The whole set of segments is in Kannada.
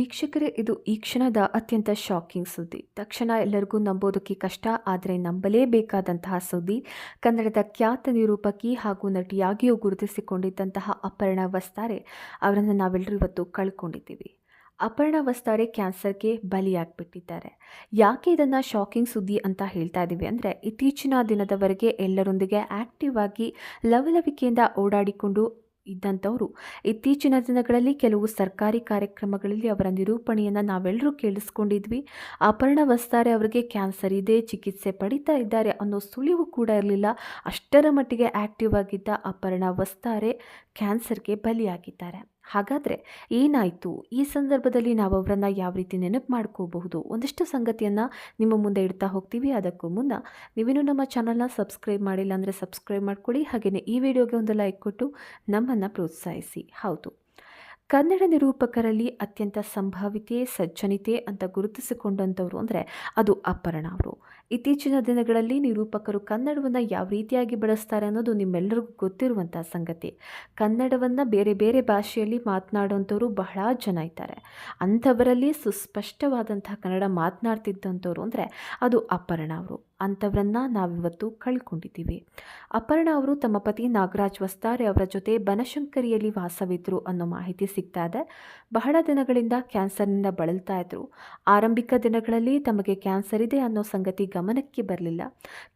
ವೀಕ್ಷಕರೇ, ಇದು ಈ ಕ್ಷಣದ ಅತ್ಯಂತ ಶಾಕಿಂಗ್ ಸುದ್ದಿ. ತಕ್ಷಣ ಎಲ್ಲರಿಗೂ ನಂಬೋದಕ್ಕೆ ಕಷ್ಟ, ಆದರೆ ನಂಬಲೇಬೇಕಾದಂತಹ ಸುದ್ದಿ. ಕನ್ನಡದ ಖ್ಯಾತ ನಿರೂಪಕಿ ಹಾಗೂ ನಟಿಯಾಗಿಯೂ ಗುರುತಿಸಿಕೊಂಡಿದ್ದಂತಹ ಅಪರ್ಣ ವಸ್ತಾರೆ ಅವರನ್ನು ನಾವೆಲ್ಲರೂ ಇವತ್ತು ಕಳ್ಕೊಂಡಿದ್ದೀವಿ. ಅಪರ್ಣ ವಸ್ತಾರೆ ಕ್ಯಾನ್ಸರ್ಗೆ ಬಲಿಯಾಗಿಬಿಟ್ಟಿದ್ದಾರೆ. ಯಾಕೆ ಇದನ್ನು ಶಾಕಿಂಗ್ ಸುದ್ದಿ ಅಂತ ಹೇಳ್ತಾ ಇದ್ದೀವಿ ಅಂದರೆ, ಇತ್ತೀಚಿನ ದಿನದವರೆಗೆ ಎಲ್ಲರೊಂದಿಗೆ ಆ್ಯಕ್ಟಿವ್ ಆಗಿ ಲವಲವಿಕೆಯಿಂದ ಓಡಾಡಿಕೊಂಡು ಇದ್ದಂಥವರು. ಇತ್ತೀಚಿನ ದಿನಗಳಲ್ಲಿ ಕೆಲವು ಸರ್ಕಾರಿ ಕಾರ್ಯಕ್ರಮಗಳಲ್ಲಿ ಅವರ ನಿರೂಪಣೆಯನ್ನು ನಾವೆಲ್ಲರೂ ಕೇಳಿಸ್ಕೊಂಡಿದ್ವಿ. ಅಪರ್ಣ ವಸ್ತಾರೆ ಅವರಿಗೆ ಕ್ಯಾನ್ಸರ್ ಇದೆ, ಚಿಕಿತ್ಸೆ ಪಡಿತಾ ಇದ್ದಾರೆ ಅನ್ನೋ ಸುಳಿವು ಕೂಡ ಇರಲಿಲ್ಲ. ಅಷ್ಟರ ಮಟ್ಟಿಗೆ ಆ್ಯಕ್ಟಿವ್ ಆಗಿದ್ದ ಅಪರ್ಣ ವಸ್ತಾರೆ ಕ್ಯಾನ್ಸರ್ಗೆ ಬಲಿಯಾಗಿದ್ದಾರೆ. ಹಾಗಾದರೆ ಏನಾಯಿತು? ಈ ಸಂದರ್ಭದಲ್ಲಿ ನಾವು ಅವರನ್ನು ಯಾವ ರೀತಿ ನೆನಪು ಮಾಡ್ಕೋಬಹುದು? ಒಂದಿಷ್ಟು ಸಂಗತಿಯನ್ನು ನಿಮ್ಮ ಮುಂದೆ ಇಡ್ತಾ ಹೋಗ್ತೀವಿ. ಅದಕ್ಕೂ ಮುನ್ನ ನೀವೇನು ನಮ್ಮ ಚಾನಲ್ನ ಸಬ್ಸ್ಕ್ರೈಬ್ ಮಾಡಿಲ್ಲ ಅಂದರೆ ಸಬ್ಸ್ಕ್ರೈಬ್ ಮಾಡ್ಕೊಳ್ಳಿ ಹಾಗೆಯೇ ಈ ವಿಡಿಯೋಗೆ ಒಂದು ಲೈಕ್ ಕೊಟ್ಟು ನಮ್ಮನ್ನು ಪ್ರೋತ್ಸಾಹಿಸಿ. ಹೌದು. ಕನ್ನಡ ನಿರೂಪಕರಲ್ಲಿ ಅತ್ಯಂತ ಸಂಭಾವಿತೆ ಸಜ್ಜನಿತೆ ಅಂತ ಗುರುತಿಸಿಕೊಂಡಂಥವ್ರು ಅಂದರೆ ಅದು ಅಪರ್ಣ ಅವರು. ಇತ್ತೀಚಿನ ದಿನಗಳಲ್ಲಿ ನಿರೂಪಕರು ಕನ್ನಡವನ್ನು ಯಾವ ರೀತಿಯಾಗಿ ಬಳಸ್ತಾರೆ ಅನ್ನೋದು ನಿಮ್ಮೆಲ್ಲರಿಗೂ ಗೊತ್ತಿರುವಂಥ ಸಂಗತಿ. ಕನ್ನಡವನ್ನು ಬೇರೆ ಬೇರೆ ಭಾಷೆಯಲ್ಲಿ ಮಾತನಾಡುವಂಥವ್ರು ಬಹಳ ಜನ ಇದ್ದಾರೆ. ಅಂಥವರಲ್ಲಿ ಸುಸ್ಪಷ್ಟವಾದಂತಹ ಕನ್ನಡ ಮಾತನಾಡ್ತಿದ್ದಂಥವ್ರು ಅಂದರೆ ಅದು ಅಪರ್ಣ ಅವರು. ಅಂಥವ್ರನ್ನು ನಾವಿವತ್ತು ಕಳ್ಕೊಂಡಿದ್ದೀವಿ. ಅಪರ್ಣ ಅವರು ತಮ್ಮ ಪತಿ ನಾಗರಾಜ್ ವಸ್ತಾರೆ ಅವರ ಜೊತೆ ಬನಶಂಕರಿಯಲ್ಲಿ ವಾಸವಿದ್ರು ಅನ್ನೋ ಮಾಹಿತಿ ಸಿಗ್ತಾ ಇದೆ. ಬಹಳ ದಿನಗಳಿಂದ ಕ್ಯಾನ್ಸರ್ನಿಂದ ಬಳಲ್ತಾ ಇದ್ರು. ಆರಂಭಿಕ ದಿನಗಳಲ್ಲಿ ತಮಗೆ ಕ್ಯಾನ್ಸರ್ ಇದೆ ಅನ್ನೋ ಸಂಗತಿ ಗಮನಕ್ಕೆ ಬರಲಿಲ್ಲ.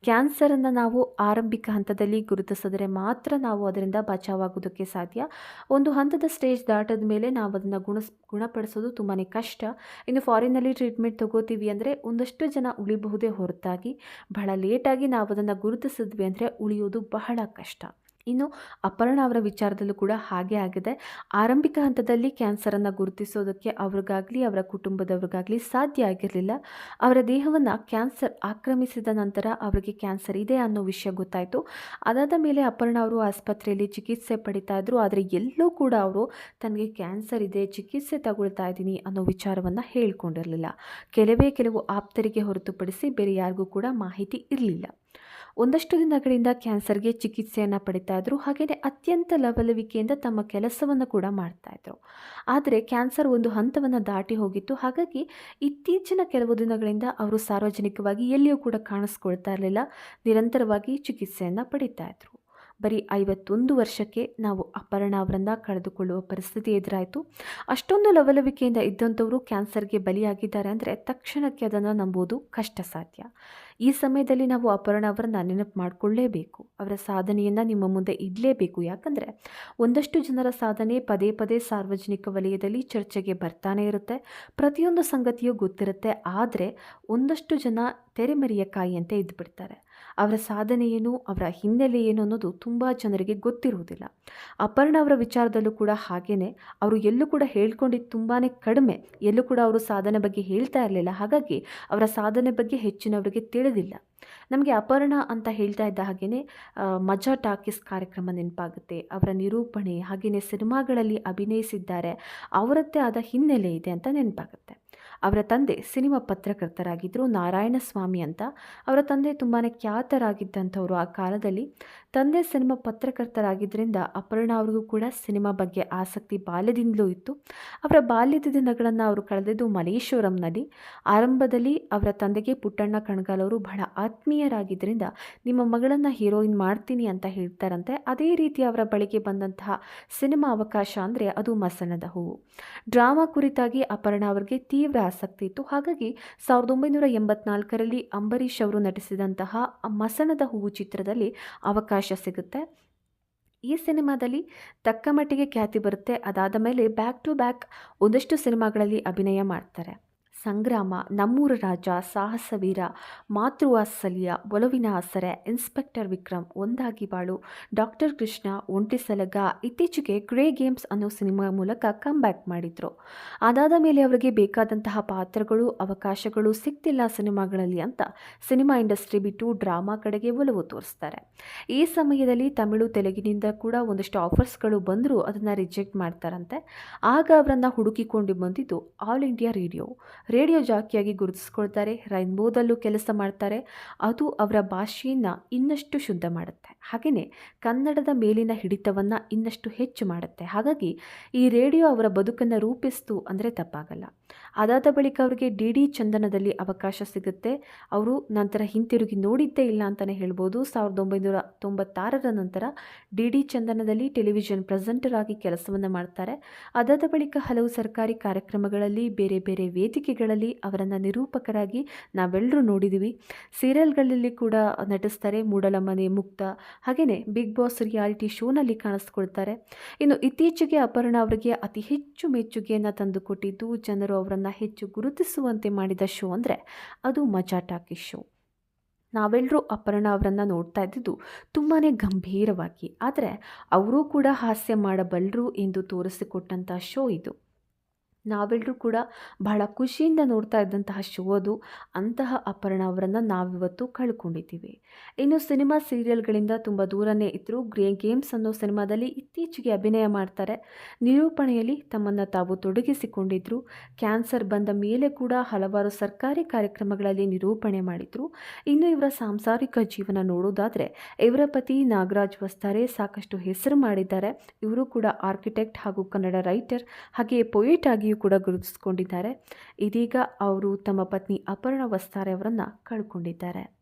ಕ್ಯಾನ್ಸರನ್ನು ನಾವು ಆರಂಭಿಕ ಹಂತದಲ್ಲಿ ಗುರುತಿಸಿದರೆ ಮಾತ್ರ ನಾವು ಅದರಿಂದ ಬಚಾವಾಗೋದಕ್ಕೆ ಸಾಧ್ಯ. ಒಂದು ಹಂತದ ಸ್ಟೇಜ್ ದಾಟದ ಮೇಲೆ ನಾವು ಅದನ್ನು ಗುಣಸ್ ಗುಣಪಡಿಸೋದು ತುಂಬಾ ಕಷ್ಟ. ಇನ್ನು ಫಾರಿನಲ್ಲಿ ಟ್ರೀಟ್ಮೆಂಟ್ ತಗೋತೀವಿ ಅಂದರೆ ಒಂದಷ್ಟು ಜನ ಉಳಿಬಹುದೇ ಹೊರತಾಗಿ. ಬಹಳ ಲೇಟಾಗಿ ನಾವು ಅದನ್ನು ಗುರುತಿಸಿದ್ವಿ ಅಂದರೆ ಉಳಿಯೋದು ಬಹಳ ಕಷ್ಟ. ಇನ್ನು ಅಪರ್ಣ ಅವರ ವಿಚಾರದಲ್ಲೂ ಕೂಡ ಹಾಗೆ ಆಗಿದೆ. ಆರಂಭಿಕ ಹಂತದಲ್ಲಿ ಕ್ಯಾನ್ಸರನ್ನು ಗುರುತಿಸೋದಕ್ಕೆ ಅವ್ರಿಗಾಗಲಿ, ಅವರ ಕುಟುಂಬದವ್ರಿಗಾಗಲಿ ಸಾಧ್ಯ ಆಗಿರಲಿಲ್ಲ. ಅವರ ದೇಹವನ್ನು ಕ್ಯಾನ್ಸರ್ ಆಕ್ರಮಿಸಿದ ನಂತರ ಅವರಿಗೆ ಕ್ಯಾನ್ಸರ್ ಇದೆ ಅನ್ನೋ ವಿಷಯ ಗೊತ್ತಾಯಿತು. ಅದಾದ ಮೇಲೆ ಅಪರ್ಣ ಅವರು ಆಸ್ಪತ್ರೆಯಲ್ಲಿ ಚಿಕಿತ್ಸೆ ಪಡಿತಾ ಇದ್ರು. ಆದರೆ ಎಲ್ಲೂ ಕೂಡ ಅವರು ತನಗೆ ಕ್ಯಾನ್ಸರ್ ಇದೆ, ಚಿಕಿತ್ಸೆ ತಗೊಳ್ತಾ ಇದ್ದೀನಿ ಅನ್ನೋ ವಿಚಾರವನ್ನು ಹೇಳ್ಕೊಂಡಿರಲಿಲ್ಲ. ಕೆಲವೇ ಕೆಲವು ಆಪ್ತರಿಗೆ ಹೊರತುಪಡಿಸಿ ಬೇರೆ ಯಾರಿಗೂ ಕೂಡ ಮಾಹಿತಿ ಇರಲಿಲ್ಲ. ಒಂದಷ್ಟು ದಿನಗಳಿಂದ ಕ್ಯಾನ್ಸರ್ಗೆ ಚಿಕಿತ್ಸೆಯನ್ನು ಪಡಿತಾ ಇದ್ರು. ಹಾಗೆಯೇ ಅತ್ಯಂತ ಲವಲವಿಕೆಯಿಂದ ತಮ್ಮ ಕೆಲಸವನ್ನು ಕೂಡ ಮಾಡ್ತಾಯಿದ್ರು ಆದರೆ ಕ್ಯಾನ್ಸರ್ ಒಂದು ಹಂತವನ್ನು ದಾಟಿ ಹೋಗಿತ್ತು. ಹಾಗಾಗಿ ಇತ್ತೀಚಿನ ಕೆಲವು ದಿನಗಳಿಂದ ಅವರು ಸಾರ್ವಜನಿಕವಾಗಿ ಎಲ್ಲಿಯೂ ಕೂಡ ಕಾಣಿಸ್ಕೊಳ್ತಾ ಇರಲಿಲ್ಲ. ನಿರಂತರವಾಗಿ ಚಿಕಿತ್ಸೆಯನ್ನು ಪಡಿತಾ ಇದ್ರು. ಬರೀ ಐವತ್ತೊಂದು ವರ್ಷಕ್ಕೆ ನಾವು ಅಪರ್ಣ ಅವರನ್ನು ಕಳೆದುಕೊಳ್ಳುವ ಪರಿಸ್ಥಿತಿ ಎದುರಾಯಿತು. ಅಷ್ಟೊಂದು ಲವಲವಿಕೆಯಿಂದ ಇದ್ದಂಥವರು ಕ್ಯಾನ್ಸರ್ಗೆ ಬಲಿಯಾಗಿದ್ದಾರೆ ಅಂದರೆ ತಕ್ಷಣಕ್ಕೆ ಅದನ್ನು ನಂಬೋದು ಕಷ್ಟ ಸಾಧ್ಯ ಈ ಸಮಯದಲ್ಲಿ ನಾವು ಅಪರ್ಣ ಅವರನ್ನು ನೆನಪು ಮಾಡಿಕೊಳ್ಳೇಬೇಕು. ಅವರ ಸಾಧನೆಯನ್ನು ನಿಮ್ಮ ಮುಂದೆ ಇಡಲೇಬೇಕು. ಯಾಕಂದರೆ ಒಂದಷ್ಟು ಜನರ ಸಾಧನೆ ಪದೇ ಪದೇ ಸಾರ್ವಜನಿಕ ವಲಯದಲ್ಲಿ ಚರ್ಚೆಗೆ ಬರ್ತಾನೆ ಇರುತ್ತೆ. ಪ್ರತಿಯೊಂದು ಸಂಗತಿಯೂ ಗೊತ್ತಿರುತ್ತೆ. ಆದರೆ ಒಂದಷ್ಟು ಜನ ತೆರೆಮರೆಯ ಕಾಯಿಯಂತೆ ಇದ್ದುಬಿಡ್ತಾರೆ ಅವರ ಸಾಧನೆ ಏನು, ಅವರ ಹಿನ್ನೆಲೆ ಏನು ಅನ್ನೋದು ತುಂಬ ಜನರಿಗೆ ಗೊತ್ತಿರುವುದಿಲ್ಲ. ಅಪರ್ಣ ಅವರ ವಿಚಾರದಲ್ಲೂ ಕೂಡ ಹಾಗೇ ಅವರು ಎಲ್ಲೂ ಕೂಡ ಹೇಳ್ಕೊಂಡಿದ್ದು ತುಂಬಾ ಕಡಿಮೆ. ಎಲ್ಲೂ ಕೂಡ ಅವರು ಸಾಧನೆ ಬಗ್ಗೆ ಹೇಳ್ತಾ ಇರಲಿಲ್ಲ. ಹಾಗಾಗಿ ಅವರ ಸಾಧನೆ ಬಗ್ಗೆ ಹೆಚ್ಚಿನವರಿಗೆ ತಿಳಿದಿಲ್ಲ. ನಮಗೆ ಅಪರ್ಣ ಅಂತ ಹೇಳ್ತಾ ಇದ್ದ ಹಾಗೆಯೇ ಮಜಾ ಟಾಕೀಸ್ ಕಾರ್ಯಕ್ರಮ ನೆನಪಾಗುತ್ತೆ. ಅವರ ನಿರೂಪಣೆ ಹಾಗೆಯೇ ಸಿನಿಮಾಗಳಲ್ಲಿ ಅಭಿನಯಿಸಿದ್ದಾರೆ. ಅವರದ್ದೇ ಆದ ಹಿನ್ನೆಲೆ ಇದೆ ಅಂತ ನೆನಪಾಗುತ್ತೆ. ಅವರ ತಂದೆ ಸಿನಿಮಾ ಪತ್ರಕರ್ತರಾಗಿದ್ದರು ನಾರಾಯಣ ಸ್ವಾಮಿ ಅಂತ. ಅವರ ತಂದೆ ತುಂಬಾ ಖ್ಯಾತರಾಗಿದ್ದಂಥವರು ಆ ಕಾಲದಲ್ಲಿ. ತಂದೆ ಸಿನಿಮಾ ಪತ್ರಕರ್ತರಾಗಿದ್ದರಿಂದ ಅಪರ್ಣ ಅವ್ರಿಗೂ ಕೂಡ ಸಿನಿಮಾ ಬಗ್ಗೆ ಆಸಕ್ತಿ ಬಾಲ್ಯದಿಂದಲೂ ಇತ್ತು. ಅವರ ಬಾಲ್ಯದ ದಿನಗಳನ್ನು ಅವರು ಕಳೆದಿದ್ದು ಮಲೇಶ್ವರಂನಲ್ಲಿ ಆರಂಭದಲ್ಲಿ ಅವರ ತಂದೆಗೆ ಪುಟ್ಟಣ್ಣ ಕಣ್ಗಾಲ್ ಅವರು ಬಹಳ ಆತ್ಮೀಯರಾಗಿದ್ದರಿಂದ ನಿಮ್ಮ ಮಗಳನ್ನು ಹೀರೋಯಿನ್ ಮಾಡ್ತೀನಿ ಅಂತ ಹೇಳ್ತಾರಂತೆ. ಅದೇ ರೀತಿ ಅವರ ಬಳಿಗೆ ಬಂದಂತಹ ಸಿನಿಮಾ ಅವಕಾಶ ಅಂದರೆ ಅದು ಮಸಣದ ಹೂವು. ಡ್ರಾಮಾ ಕುರಿತಾಗಿ ಅಪರ್ಣ ಅವರಿಗೆ ತೀವ್ರ ಆಸಕ್ತಿ ಇತ್ತು. ಹಾಗಾಗಿ ಸಾವಿರದ ಒಂಬೈನೂರ ಎಂಬತ್ನಾಲ್ಕರಲ್ಲಿ ಅಂಬರೀಷ್ ಅವರು ನಟಿಸಿದಂತಹ ಮಸಣದ ಹೂವು ಚಿತ್ರದಲ್ಲಿ ಅವಕಾಶ ಸಿಗುತ್ತೆ. ಈ ಸಿನಿಮಾದಲ್ಲಿ ತಕ್ಕ ಮಟ್ಟಿಗೆ ಖ್ಯಾತಿ ಬರುತ್ತೆ. ಅದಾದ ಮೇಲೆ ಬ್ಯಾಕ್ ಟು ಬ್ಯಾಕ್ ಒಂದಷ್ಟು ಸಿನಿಮಾಗಳಲ್ಲಿ ಅಭಿನಯ ಮಾಡ್ತಾರೆ. ಸಂಗ್ರಾಮ, ನಮ್ಮೂರ ರಾಜ, ಸಾಹಸವೀರ, ಮಾತೃವಾತ್ಸಲ್ಯ, ಒಲವಿನ ಆಸರೆ, ಇನ್ಸ್ಪೆಕ್ಟರ್ ವಿಕ್ರಮ್, ಒಂದಾಗಿ ಬಾಳು, ಡಾಕ್ಟರ್ ಕೃಷ್ಣ, ಒಂಟಿ ಸಲಗ, ಇತ್ತೀಚೆಗೆ ಗ್ರೇ ಗೇಮ್ಸ್ ಅನ್ನೋ ಸಿನಿಮಾ ಮೂಲಕ ಕಮ್ ಬ್ಯಾಕ್ ಮಾಡಿದರು. ಅದಾದ ಮೇಲೆ ಅವರಿಗೆ ಬೇಕಾದಂತಹ ಪಾತ್ರಗಳು, ಅವಕಾಶಗಳು ಸಿಗ್ತಿಲ್ಲ ಸಿನಿಮಾಗಳಲ್ಲಿ ಅಂತ ಸಿನಿಮಾ ಇಂಡಸ್ಟ್ರಿ ಬಿಟ್ಟು ಡ್ರಾಮಾ ಕಡೆಗೆ ಒಲವು ತೋರಿಸ್ತಾರೆ. ಈ ಸಮಯದಲ್ಲಿ ತಮಿಳು ತೆಲುಗಿನಿಂದ ಕೂಡ ಒಂದಷ್ಟು ಆಫರ್ಸ್ಗಳು ಬಂದರೂ ಅದನ್ನು ರಿಜೆಕ್ಟ್ ಮಾಡ್ತಾರಂತೆ. ಆಗ ಅವರನ್ನು ಹುಡುಕಿಕೊಂಡು ಬಂದಿದ್ದು ಆಲ್ ಇಂಡಿಯಾ ರೇಡಿಯೋ. ರೇಡಿಯೋ ಜಾಕಿಯಾಗಿ ಗುರುತಿಸ್ಕೊಳ್ತಾರೆ, ರೈನ್ಬೋದಲ್ಲೂ ಕೆಲಸ ಮಾಡ್ತಾರೆ, ಅದು ಅವರ ಭಾಷೆಯನ್ನು ಇನ್ನಷ್ಟು ಶುದ್ಧ ಮಾಡುತ್ತೆ. ಹಾಗೆಯೇ ಕನ್ನಡದ ಮೇಲಿನ ಹಿಡಿತವನ್ನು ಇನ್ನಷ್ಟು ಹೆಚ್ಚು ಮಾಡುತ್ತೆ. ಹಾಗಾಗಿ ಈ ರೇಡಿಯೋ ಅವರ ಬದುಕನ್ನು ರೂಪಿಸ್ತು ಅಂದರೆ ತಪ್ಪಾಗಲ್ಲ. ಅದಾದ ಬಳಿಕ ಅವರಿಗೆ ಡಿ ಡಿ ಚಂದನದಲ್ಲಿ ಅವಕಾಶ ಸಿಗುತ್ತೆ. ಅವರು ನಂತರ ಹಿಂತಿರುಗಿ ನೋಡಿದ್ದೇ ಇಲ್ಲ ಅಂತಲೇ ಹೇಳ್ಬೋದು. ಸಾವಿರದ ಒಂಬೈನೂರ ತೊಂಬತ್ತಾರರ ನಂತರ ಡಿ ಡಿ ಚಂದನದಲ್ಲಿ ಟೆಲಿವಿಷನ್ ಪ್ರೆಸೆಂಟರ್ ಆಗಿ ಕೆಲಸವನ್ನು ಮಾಡ್ತಾರೆ. ಅದಾದ ಬಳಿಕ ಹಲವು ಸರ್ಕಾರಿ ಕಾರ್ಯಕ್ರಮಗಳಲ್ಲಿ ಬೇರೆ ಬೇರೆ ವೇದಿಕೆಗಳಲ್ಲಿ ಅವರನ್ನು ನಿರೂಪಕರಾಗಿ ನಾವೆಲ್ಲರೂ ನೋಡಿದ್ದೀವಿ ಸೀರಿಯಲ್ಗಳಲ್ಲಿ ಕೂಡ ನಟಿಸ್ತಾರೆ ಮೂಡಲಮನೆ ಮುಕ್ತ ಹಾಗೆಯೇ ಬಿಗ್ ಬಾಸ್ ರಿಯಾಲಿಟಿ ಶೋನಲ್ಲಿ ಕಾಣಿಸ್ಕೊಳ್ತಾರೆ. ಇನ್ನು ಇತ್ತೀಚೆಗೆ ಅಪರ್ಣ ಅವರಿಗೆ ಅತಿ ಹೆಚ್ಚು ಮೆಚ್ಚುಗೆಯನ್ನು ತಂದುಕೊಟ್ಟಿದ್ದು, ಜನರು ಅವರನ್ನು ಹೆಚ್ಚು ಗುರುತಿಸುವಂತೆ ಮಾಡಿದ ಶೋ ಅಂದರೆ ಅದು ಮಜಾ ಟಾಕಿ ಶೋ ನಾವೆಲ್ಲರೂ ಅಪರ್ಣ ಅವರನ್ನು ನೋಡ್ತಾ ಇದ್ದಿದ್ದು ತುಂಬಾ ಗಂಭೀರವಾಗಿ. ಆದರೆ ಅವರೂ ಕೂಡ ಹಾಸ್ಯ ಮಾಡಬಲ್ಲರು ಎಂದು ತೋರಿಸಿಕೊಟ್ಟಂಥ ಶೋ ಇದು. ನಾವೆಲ್ಲರೂ ಕೂಡ ಬಹಳ ಖುಷಿಯಿಂದ ನೋಡ್ತಾ ಇದ್ದಂತಹ ಶೋ ಅದು. ಅಂತಹ ಅಪರ್ಣ ಅವರನ್ನು ನಾವಿವತ್ತು ಕಳ್ಕೊಂಡಿದ್ದೀವಿ. ಇನ್ನು ಸಿನಿಮಾ ಸೀರಿಯಲ್ಗಳಿಂದ ತುಂಬ ದೂರನೇ ಇದ್ದರೂ ಗ್ರೇ ಗೇಮ್ಸ್ ಅನ್ನೋ ಸಿನಿಮಾದಲ್ಲಿ ಇತ್ತೀಚೆಗೆ ಅಭಿನಯ ಮಾಡ್ತಾರೆ. ನಿರೂಪಣೆಯಲ್ಲಿ ತಮ್ಮನ್ನು ತಾವು ತೊಡಗಿಸಿಕೊಂಡಿದ್ದರು ಕ್ಯಾನ್ಸರ್ ಬಂದ ಮೇಲೆ ಕೂಡ ಹಲವಾರು ಸರ್ಕಾರಿ ಕಾರ್ಯಕ್ರಮಗಳಲ್ಲಿ ನಿರೂಪಣೆ ಮಾಡಿದರು. ಇನ್ನು ಇವರ ಸಾಂಸಾರಿಕ ಜೀವನ ನೋಡೋದಾದರೆ, ಇವರ ಪತಿ ನಾಗರಾಜ್ ವಸ್ತಾರೆ ಸಾಕಷ್ಟು ಹೆಸರು ಮಾಡಿದ್ದಾರೆ. ಇವರು ಕೂಡ ಆರ್ಕಿಟೆಕ್ಟ್ ಹಾಗೂ ಕನ್ನಡ ರೈಟರ್, ಹಾಗೆಯೇ ಪೊಯಿಟ್ ಆಗಿಯೂ ಕೂಡ ಗುರುತಿಸಿಕೊಂಡಿದ್ದಾರೆ. ಇದೀಗ ಅವರು ತಮ್ಮ ಪತ್ನಿ ಅಪರ್ಣ ವಸ್ತಾರೆ ಅವರನ್ನು ಕಳ್ಕೊಂಡಿದ್ದಾರೆ.